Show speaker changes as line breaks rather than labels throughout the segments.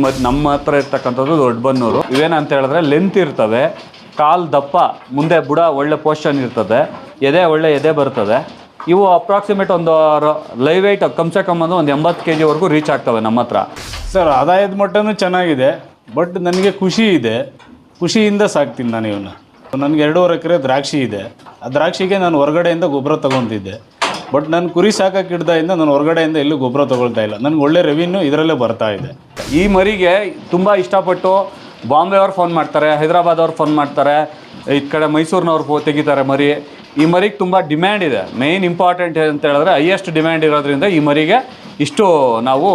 ಮತ್ತು ನಮ್ಮ ಹತ್ರ ಇರ್ತಕ್ಕಂಥದ್ದು ದೊಡ್ಡ ಬನ್ನೂರು. ಇವೇನಂತ ಹೇಳಿದ್ರೆ ಲೆಂತ್ ಇರ್ತವೆ ಕಾಲ್ ದಪ್ಪ, ಮುಂದೆ ಬುಡ, ಒಳ್ಳೆ ಪೋಷನ್ ಇರ್ತದೆ, ಎದೆ ಒಳ್ಳೆ ಎದೆ ಬರ್ತದೆ. ಇವು ಅಪ್ರಾಕ್ಸಿಮೇಟ್ ಒಂದು ಲೈವ್ ವೆಯ್ಟ್ ಕಮ್ಸೆ ಕಮ್ ಅಂದ್ರೆ ಒಂದು ಎಂಬತ್ತು ಕೆ ಜಿವರೆಗೂ ರೀಚ್ ಆಗ್ತವೆ ನಮ್ಮ ಹತ್ರ.
ಸರ್, ಆದಾಯದ ಮಟ್ಟನೂ ಚೆನ್ನಾಗಿದೆ ಬಟ್ ನನಗೆ ಖುಷಿ ಇದೆ. ಖುಷಿಯಿಂದ ಸಾಕ್ತೀನಿ ನಾನು ಇವನ್ನ. ನನಗೆ ಎರಡೂವರೆ ಎಕರೆ ದ್ರಾಕ್ಷಿ ಇದೆ. ಆ ದ್ರಾಕ್ಷಿಗೆ ನಾನು ಹೊರಗಡೆಯಿಂದ ಗೊಬ್ಬರ ತೊಗೊತಿದ್ದೆ. ಬಟ್ ನಾನು ಕುರಿ ಸಾಕಕ್ಕೆ ಹಿಡ್ದಾಯಿಂದ ನಾನು ಹೊರಗಡೆಯಿಂದ ಎಲ್ಲೂ ಗೊಬ್ಬರ ತೊಗೊಳ್ತಾ ಇಲ್ಲ. ನನಗೆ ಒಳ್ಳೆ ರೆವಿನ್ಯೂ ಇದರಲ್ಲೇ ಬರ್ತಾ ಇದೆ.
ಈ ಮರಿಗೆ ತುಂಬ ಇಷ್ಟಪಟ್ಟು ಬಾಂಬೆ ಅವ್ರು ಫೋನ್ ಮಾಡ್ತಾರೆ, ಹೈದರಾಬಾದ್ ಅವ್ರು ಫೋನ್ ಮಾಡ್ತಾರೆ, ಈ ಕಡೆ ಮೈಸೂರಿನವ್ರು ಫೋ ತೆಗಿತಾರೆ ಮರಿ. ಈ ಮರಿಗೆ ತುಂಬ ಡಿಮ್ಯಾಂಡ್ ಇದೆ. ಮೇಯ್ನ್ ಇಂಪಾರ್ಟೆಂಟ್ ಅಂತ ಹೇಳಿದ್ರೆ ಹೈಯೆಸ್ಟ್ ಡಿಮ್ಯಾಂಡ್ ಇರೋದ್ರಿಂದ ಈ ಮರಿಗೆ ಇಷ್ಟು ನಾವು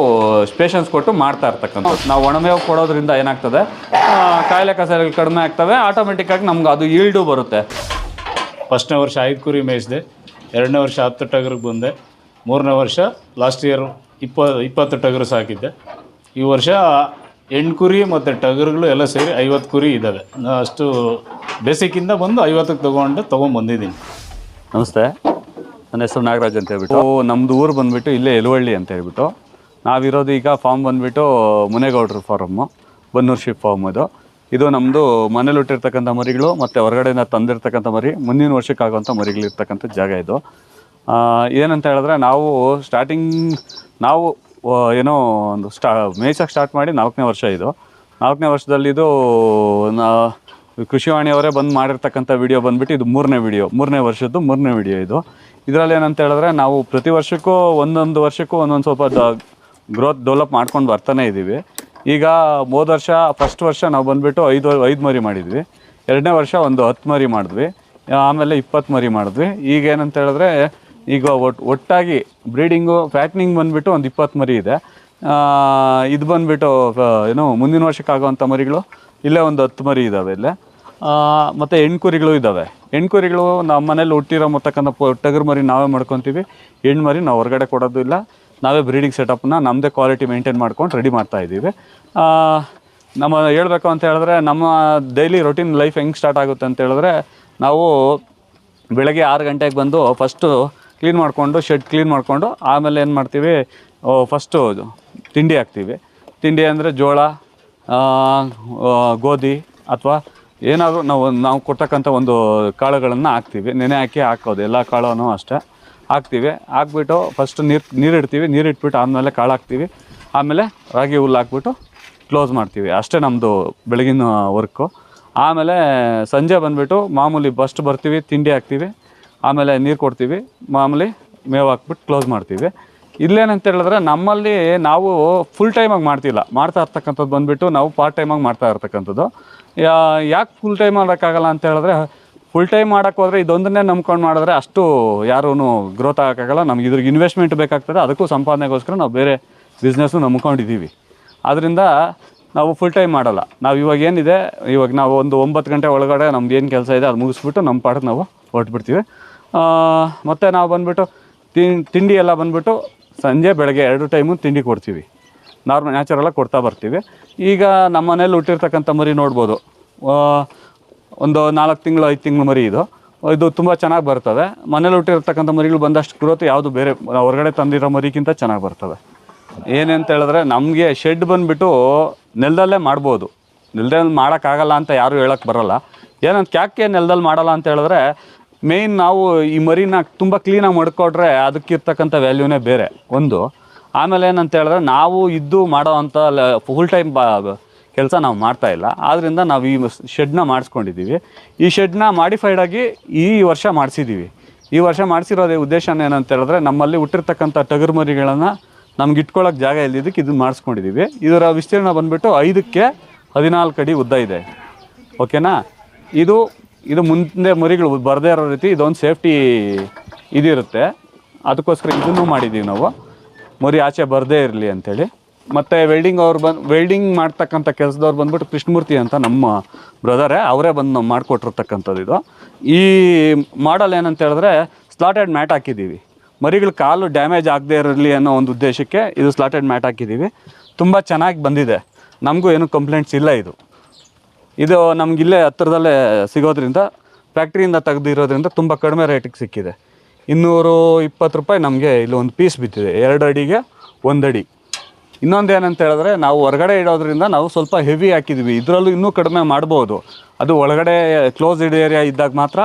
ಸ್ಪೇಷನ್ಸ್ ಕೊಟ್ಟು ಮಾಡ್ತಾ ಇರ್ತಕ್ಕಂಥ ನಾವು ಒಣಮೇವು ಕೊಡೋದ್ರಿಂದ ಏನಾಗ್ತದೆ? ಕಾಯಿಲೆ ಕಸಾಯಿಗಳು ಕಡಿಮೆ ಆಗ್ತವೆ ಆಟೋಮೆಟಿಕ್ಕಾಗಿ ನಮ್ಗೆ ಅದು ಈಲ್ಡು ಬರುತ್ತೆ.
ಫಸ್ಟ್ನೇ ವರ್ಷ ಐದು ಕುರಿ ಮೇಯಿಸಿದೆ, ಎರಡನೇ ವರ್ಷ ಹತ್ತು ಟಗರಿಗೆ ಬಂದೆ, ಮೂರನೇ ವರ್ಷ ಲಾಸ್ಟ್ ಇಯರ್ ಇಪ್ಪ ಇಪ್ಪತ್ತು ಟಗರು ಸಾಕಿದ್ದೆ. ಈ ವರ್ಷ ಎಂಟು ಕುರಿ ಮತ್ತು ಟಗರುಗಳು ಎಲ್ಲ ಸೇರಿ ಐವತ್ತು ಕುರಿ ಇದ್ದಾವೆ. ಅಷ್ಟು ಬೇಸಿಕ್ಕಿಂದ ಬಂದು ಐವತ್ತಕ್ಕೆ ತೊಗೊಂಡು ತೊಗೊಂಬಂದಿದ್ದೀನಿ.
ನಮಸ್ತೆ. ನನ್ನ ಹೆಸರು ನಾಗರಾಜ್ ಅಂತ ಹೇಳ್ಬಿಟ್ಟು. ನಮ್ಮದು ಊರು ಬಂದುಬಿಟ್ಟು ಇಲ್ಲೇ ಎಲುವಳ್ಳಿ ಅಂತ ಹೇಳ್ಬಿಟ್ಟು. ನಾವಿರೋದು ಈಗ ಫಾರ್ಮ್ ಬಂದುಬಿಟ್ಟು ಮುನೇಗೌಡ್ರ ಫಾರಮ್ಮು ಬನ್ನೂರು ಶಿಪ್ ಫಾರ್ಮ್ ಅದು. ಇದು ನಮ್ಮದು ಮನೇಲಿ ಹುಟ್ಟಿರ್ತಕ್ಕಂಥ ಮರಿಗಳು ಮತ್ತು ಹೊರಗಡೆಯಿಂದ ತಂದಿರ್ತಕ್ಕಂಥ ಮರಿ, ಮುಂದಿನ ವರ್ಷಕ್ಕಾಗುವಂಥ ಮರಿಗಳಿರ್ತಕ್ಕಂಥ ಜಾಗ ಇದು. ಏನಂತ ಹೇಳಿದ್ರೆ ನಾವು ಸ್ಟಾರ್ಟಿಂಗ್ ನಾವು ಏನೋ ಒಂದು ಸ್ಟಾ ಮೇಯ್ಸಕ್ಕೆ ಸ್ಟಾರ್ಟ್ ಮಾಡಿ ನಾಲ್ಕನೇ ವರ್ಷ ಇದು. ನಾಲ್ಕನೇ ವರ್ಷದಲ್ಲಿ ಇದು ಕೃಷಿವಾಣಿಯವರೇ ಬಂದು ಮಾಡಿರ್ತಕ್ಕಂಥ ವಿಡಿಯೋ ಬಂದ್ಬಿಟ್ಟು ಇದು ಮೂರನೇ ವಿಡಿಯೋ ಮೂರನೇ ವರ್ಷದ್ದು ಮೂರನೇ ವಿಡಿಯೋ ಇದು. ಇದರಲ್ಲಿ ಏನಂತ ಹೇಳಿದ್ರೆ ನಾವು ಪ್ರತಿ ವರ್ಷಕ್ಕೂ ಒಂದೊಂದು ವರ್ಷಕ್ಕೂ ಒಂದೊಂದು ಸ್ವಲ್ಪ ಗ್ರೋತ್ ಡೆವಲಪ್ ಮಾಡ್ಕೊಂಡು ಬರ್ತಾನೆ ಇದ್ದೀವಿ. ಈಗ ಹೋದ ವರ್ಷ ಫಸ್ಟ್ ವರ್ಷ ನಾವು ಬಂದುಬಿಟ್ಟು ಐದು ಐದು ಮರಿ ಮಾಡಿದ್ವಿ. ಎರಡನೇ ವರ್ಷ ಒಂದು ಹತ್ತು ಮರಿ ಮಾಡಿದ್ವಿ. ಆಮೇಲೆ ಇಪ್ಪತ್ತು ಮರಿ ಮಾಡಿದ್ವಿ. ಈಗ ಏನಂತ ಹೇಳಿದ್ರೆ ಈಗ ಒಟ್ಟು ಒಟ್ಟಾಗಿ ಬ್ರೀಡಿಂಗು ಫ್ಯಾಟ್ನಿಂಗ್ ಬಂದುಬಿಟ್ಟು ಒಂದು ಇಪ್ಪತ್ತು ಮರಿ ಇದೆ. ಇದು ಬಂದುಬಿಟ್ಟು ಏನು, ಮುಂದಿನ ವರ್ಷಕ್ಕಾಗುವಂಥ ಮರಿಗಳು ಇಲ್ಲೇ ಒಂದು ಹತ್ತು ಮರಿ ಇದ್ದಾವೆ ಇಲ್ಲೇ. ಮತ್ತು ಹೆಣ್ಕುರಿಗಳು ಇದ್ದಾವೆ ಹೆಣ್ಕುರಿಗಳು ನಮ್ಮ ಮನೇಲಿ ಹುಟ್ಟಿರೋ ಮೊತ್ತಕ್ಕಂಥ ಟಗರು ಮರಿ ನಾವೇ ಮಾಡ್ಕೊತೀವಿ. ಹೆಣ್ಣು ಮರಿ ನಾವು ಹೊರಗಡೆ ಕೊಡೋದು ಇಲ್ಲ. ನಾವೇ ಬ್ರೀಡಿಂಗ್ ಸೆಟಪ್ನ ನಮ್ಮದೇ ಕ್ವಾಲಿಟಿ ಮೇಂಟೈನ್ ಮಾಡ್ಕೊಂಡು ರೆಡಿ ಮಾಡ್ತಾ ಇದ್ದೀವಿ. ನಮ್ಮ ಹೇಳಬೇಕು ಅಂತ ಹೇಳಿದ್ರೆ ನಮ್ಮ ಡೈಲಿ ರೊಟೀನ್ ಲೈಫ್ ಹೆಂಗೆ ಸ್ಟಾರ್ಟ್ ಆಗುತ್ತೆ ಅಂತ ಹೇಳಿದ್ರೆ ನಾವು ಬೆಳಗ್ಗೆ ಆರು ಗಂಟೆಗೆ ಬಂದು ಫಸ್ಟು ಕ್ಲೀನ್ ಮಾಡಿಕೊಂಡು ಶೆಡ್ ಕ್ಲೀನ್ ಮಾಡಿಕೊಂಡು, ಆಮೇಲೆ ಏನು ಮಾಡ್ತೀವಿ? ಫಸ್ಟು ತಿಂಡಿ ಹಾಕ್ತೀವಿ. ತಿಂಡಿ ಅಂದರೆ ಜೋಳ ಗೋಧಿ ಅಥವಾ ಏನಾದರೂ ನಾವು ನಾವು ಕೊಡ್ತಕ್ಕಂಥ ಒಂದು ಕಾಳುಗಳನ್ನು ಹಾಕ್ತೀವಿ. ನೆನೆ ಹಾಕಿ ಹಾಕೋದು, ಎಲ್ಲ ಕಾಳೂ ಅಷ್ಟೇ. ಹಾಕ್ತೀವಿ. ಹಾಕ್ಬಿಟ್ಟು ಫಸ್ಟ್ ನೀರು ನೀರು ಇಡ್ತೀವಿ. ನೀರು ಇಟ್ಬಿಟ್ಟು ಆದಮೇಲೆ ಕಾಳು ಹಾಕ್ತೀವಿ. ಆಮೇಲೆ ರಾಗಿ ಹುಲ್ಲು ಹಾಕ್ಬಿಟ್ಟು ಕ್ಲೋಸ್ ಮಾಡ್ತೀವಿ. ಅಷ್ಟೇ ನಮ್ಮದು ಬೆಳಗಿನ ವರ್ಕು ಆಮೇಲೆ ಸಂಜೆ ಬಂದುಬಿಟ್ಟು ಮಾಮೂಲಿ ಬಸ್ಟ್ ಬರ್ತೀವಿ, ತಿಂಡಿ ಹಾಕ್ತೀವಿ. ಆಮೇಲೆ ನೀರು ಕೊಡ್ತೀವಿ. ಮಾಮೂಲಿ ಮೇವು ಹಾಕ್ಬಿಟ್ಟು ಕ್ಲೋಸ್ ಮಾಡ್ತೀವಿ. ಇಲ್ಲೇನಂತ ಹೇಳಿದ್ರೆ ನಮ್ಮಲ್ಲಿ ನಾವು ಫುಲ್ ಟೈಮಾಗಿ ಮಾಡ್ತಿಲ್ಲ. ಮಾಡ್ತಾ ಇರ್ತಕ್ಕಂಥದ್ದು ಬಂದುಬಿಟ್ಟು ನಾವು ಪಾರ್ಟ್ ಟೈಮಾಗಿ ಮಾಡ್ತಾ ಇರ್ತಕ್ಕಂಥದ್ದು. ಯಾಕೆ ಫುಲ್ ಟೈಮ್ ಮಾಡೋಕ್ಕಾಗಲ್ಲ ಅಂತ ಹೇಳಿದ್ರೆ ಫುಲ್ ಟೈಮ್ ಮಾಡೋಕ್ಕೆ ಹೋದರೆ ಇದೊಂದನ್ನೇ ನಂಬ್ಕೊಂಡು ಮಾಡಿದ್ರೆ ಅಷ್ಟು ಯಾರೂ ಗ್ರೋತ್ ಆಗೋಕ್ಕಾಗಲ್ಲ. ನಮ್ಗೆ ಇದ್ರಿಗೆ ಇನ್ವೆಸ್ಟ್ಮೆಂಟ್ ಬೇಕಾಗ್ತದೆ. ಅದಕ್ಕೂ ಸಂಪಾದನೆಗೋಸ್ಕರ ನಾವು ಬೇರೆ ಬಿಸ್ನೆಸ್ಸು ನಂಬ್ಕೊಂಡಿದ್ದೀವಿ. ಆದ್ದರಿಂದ ನಾವು ಫುಲ್ ಟೈಮ್ ಮಾಡಲ್ಲ. ನಾವು ಇವಾಗ ಏನಿದೆ, ಇವಾಗ ನಾವು ಒಂದು ಒಂಬತ್ತು ಗಂಟೆ ಒಳಗಡೆ ನಮ್ದು ಏನು ಕೆಲಸ ಇದೆ ಅದು ಮುಗಿಸ್ಬಿಟ್ಟು ನಮ್ಮ ಪಾಠಕ್ಕೆ ನಾವು ಹೊರಟ್ಬಿಡ್ತೀವಿ. ಮತ್ತು ನಾವು ಬಂದುಬಿಟ್ಟು ತಿಂಡಿ ಎಲ್ಲ ಬಂದುಬಿಟ್ಟು ಸಂಜೆ ಬೆಳಗ್ಗೆ ಎರಡು ಟೈಮು ತಿಂಡಿ ಕೊಡ್ತೀವಿ. ನಾರ್ಮಲ್ ನ್ಯಾಚುರಲಾಗಿ ಕೊಡ್ತಾ ಬರ್ತೀವಿ. ಈಗ ನಮ್ಮ ಮನೇಲಿ ಹುಟ್ಟಿರ್ತಕ್ಕಂಥ ಮರಿ ನೋಡ್ಬೋದು. ಒಂದು ನಾಲ್ಕು ತಿಂಗಳು, ಐದು ತಿಂಗಳು ಮರಿ ಇದು. ಇದು ತುಂಬ ಚೆನ್ನಾಗಿ ಬರ್ತದೆ. ಮನೇಲಿ ಹುಟ್ಟಿರ್ತಕ್ಕಂಥ ಮರಿಗಳು ಬಂದಷ್ಟು ಗ್ರೋತ್ ಯಾವುದು ಬೇರೆ ಹೊರಗಡೆ ತಂದಿರೋ ಮರಿಗಿಂತ ಚೆನ್ನಾಗಿ ಬರ್ತದೆ. ಏನಂತ ಹೇಳಿದ್ರೆ ನಮಗೆ ಶೆಡ್ ಬಂದುಬಿಟ್ಟು ನೆಲದಲ್ಲೇ ಮಾಡ್ಬೋದು. ನೆಲದಲ್ಲಿ ಮಾಡೋಕ್ಕಾಗಲ್ಲ ಅಂತ ಯಾರೂ ಹೇಳೋಕ್ಕೆ ಬರೋಲ್ಲ. ಏನಂತ ಯಾಕೆ ನೆಲದಲ್ಲಿ ಮಾಡಲ್ಲ ಅಂತ ಹೇಳಿದ್ರೆ ಮೇಯ್ನ್ ನಾವು ಈ ಮರಿನ ತುಂಬ ಕ್ಲೀನಾಗಿ ಮಡ್ಕೊಟ್ರೆ ಅದಕ್ಕಿರ್ತಕ್ಕಂಥ ವ್ಯಾಲ್ಯೂನೇ ಬೇರೆ. ಒಂದು, ಆಮೇಲೆ ಏನಂತ ಹೇಳಿದ್ರೆ ನಾವು ಇದ್ದು ಮಾಡೋ ಅಂಥ ಫುಲ್ ಟೈಮ್ ಬಾ, ಕೆಲಸ ನಾವು ಮಾಡ್ತಾ ಇಲ್ಲ. ಆದ್ದರಿಂದ ನಾವು ಈ ಶೆಡ್ನ ಮಾಡಿಸ್ಕೊಂಡಿದ್ದೀವಿ. ಈ ಶೆಡ್ನ ಮಾಡಿಫೈಡ್ ಆಗಿ ಈ ವರ್ಷ ಮಾಡಿಸಿದ್ದೀವಿ. ಈ ವರ್ಷ ಮಾಡಿಸಿರೋದೇ ಉದ್ದೇಶ ಏನಂತ ಹೇಳಿದ್ರೆ ನಮ್ಮಲ್ಲಿ ಹುಟ್ಟಿರ್ತಕ್ಕಂಥ ಟಗರು ಮರಿಗಳನ್ನು ನಮ್ಗೆ ಇಟ್ಕೊಳ್ಳೋಕೆ ಜಾಗ ಇಲ್ಲದಿದ್ದಕ್ಕೆ ಇದನ್ನು ಮಾಡಿಸ್ಕೊಂಡಿದ್ದೀವಿ. ಇದರ ವಿಸ್ತೀರ್ಣ ಬಂದುಬಿಟ್ಟು ಐದಕ್ಕೆ ಹದಿನಾಲ್ಕು ಅಡಿ ಉದ್ದ ಇದೆ. ಓಕೆನಾ ಇದು ಇದು ಮುಂದೆ ಮರಿಗಳು ಬರದೇ ಇರೋ ರೀತಿ ಇದೊಂದು ಸೇಫ್ಟಿ ಇದಿರುತ್ತೆ ಅದಕ್ಕೋಸ್ಕರ ಇದನ್ನು ಮಾಡಿದ್ದೀವಿ ನಾವು. ಮರಿ ಆಚೆ ಬರದೇ ಇರಲಿ ಅಂಥೇಳಿ ಮತ್ತು ವೆಲ್ಡಿಂಗ್ ಅವ್ರು ಬಂದು, ವೆಲ್ಡಿಂಗ್ ಮಾಡ್ತಕ್ಕಂಥ ಕೆಲಸದವ್ರು ಬಂದ್ಬಿಟ್ಟು ಕೃಷ್ಣಮೂರ್ತಿ ಅಂತ ನಮ್ಮ ಬ್ರದರೇ, ಅವರೇ ಬಂದು ನಾವು ಮಾಡಿಕೊಟ್ಟಿರ್ತಕ್ಕಂಥದ್ದು ಇದು. ಈ ಮಾಡಲ್ ಏನಂತ ಹೇಳಿದ್ರೆ ಸ್ಲಾಟೆಡ್ ಮ್ಯಾಟ್ ಹಾಕಿದ್ದೀವಿ. ಮರಿಗಳ ಕಾಲು ಡ್ಯಾಮೇಜ್ ಆಗದೇ ಇರಲಿ ಅನ್ನೋ ಒಂದು ಉದ್ದೇಶಕ್ಕೆ ಇದು ಸ್ಲಾಟೆಡ್ ಮ್ಯಾಟ್ ಹಾಕಿದ್ದೀವಿ. ತುಂಬ ಚೆನ್ನಾಗಿ ಬಂದಿದೆ. ನಮಗೂ ಏನು ಕಂಪ್ಲೇಂಟ್ಸ್ ಇಲ್ಲ ಇದು. ಇದು ನಮ್ಗೆ ಇಲ್ಲೇ ಹತ್ತಿರದಲ್ಲೇ ಸಿಗೋದ್ರಿಂದ ಫ್ಯಾಕ್ಟ್ರಿಯಿಂದ ತೆಗೆದಿರೋದ್ರಿಂದ ತುಂಬ ಕಡಿಮೆ ರೇಟಿಗೆ ಸಿಕ್ಕಿದೆ. ಇನ್ನೂರು ಇಪ್ಪತ್ತು ರೂಪಾಯಿ ನಮಗೆ ಇಲ್ಲಿ ಒಂದು ಪೀಸ್ ಬಿದ್ದಿದೆ. ಎರಡು ಅಡಿಗೆ, ಒಂದು ಅಡಿ. ಇನ್ನೊಂದು ಏನಂತ ಹೇಳಿದ್ರೆ, ನಾವು ಹೊರಗಡೆ ಇಡೋದ್ರಿಂದ ನಾವು ಸ್ವಲ್ಪ ಹೆವಿ ಹಾಕಿದ್ವಿ. ಇದರಲ್ಲೂ ಇನ್ನೂ ಕಡಿಮೆ ಮಾಡ್ಬೋದು. ಅದು ಒಳಗಡೆ ಕ್ಲೋಸ್ಡ್ ಏರಿಯಾ ಇದ್ದಾಗ ಮಾತ್ರ